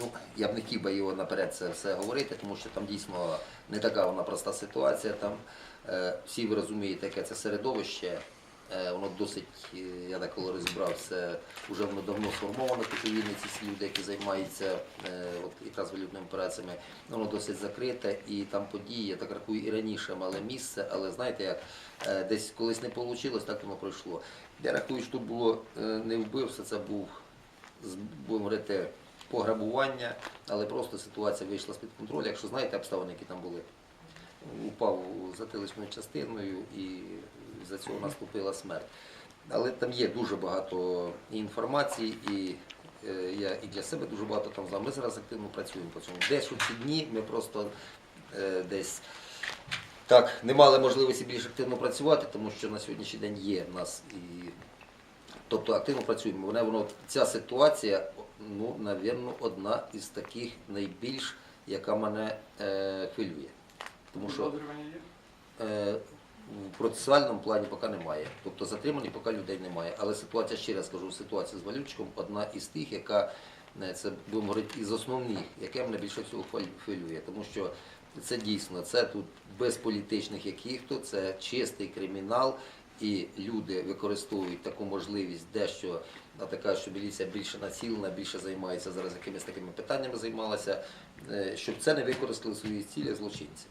Ну, я б не хотів би його наперед це все говорити, тому що там дійсно не така вона проста ситуація. Там е, всі ви розумієте, яке це середовище. Е, воно досить, е, я так коли розібрався, вже воно давно сформовано у Вінниці, ці люди, які займаються от, якраз валютними операціями, воно досить закрите і там події, я так рахую, і раніше мали місце, але знаєте, як десь колись не вийшло, так воно пройшло. Я рахую, що тут було не вбивство, це був будемо говорити, пограбування, але просто ситуація вийшла з-під контролю. Якщо знаєте обставини, які там були, упав затиличною частиною і за цього наступила смерть. Але там є дуже багато інформації, і е, я і для себе дуже багато там знав. Ми зараз активно працюємо по цьому. Десь у ці дні ми просто е, десь так не мали можливості більш активно працювати, тому що на сьогоднішній день є в нас і Тобто активно працюємо. Вона, воно, ця ситуація, ну, навірно, одна із таких найбільш, яка мене е, хвилює. Тому що е, в процесуальному плані поки немає. Тобто затримані поки людей немає. Але ситуація, ще раз кажу, ситуація з Валючком одна із тих, яка е, це будемо говорити із основних, яке мене більше всього хвилює. Тому що це дійсно, це тут без політичних яких-то, це чистий кримінал. І люди використовують таку можливість дещо така, що міліція більше націлена, більше займається зараз якимись такими питаннями займалася, е, щоб це не використали в своїй цілі злочинці.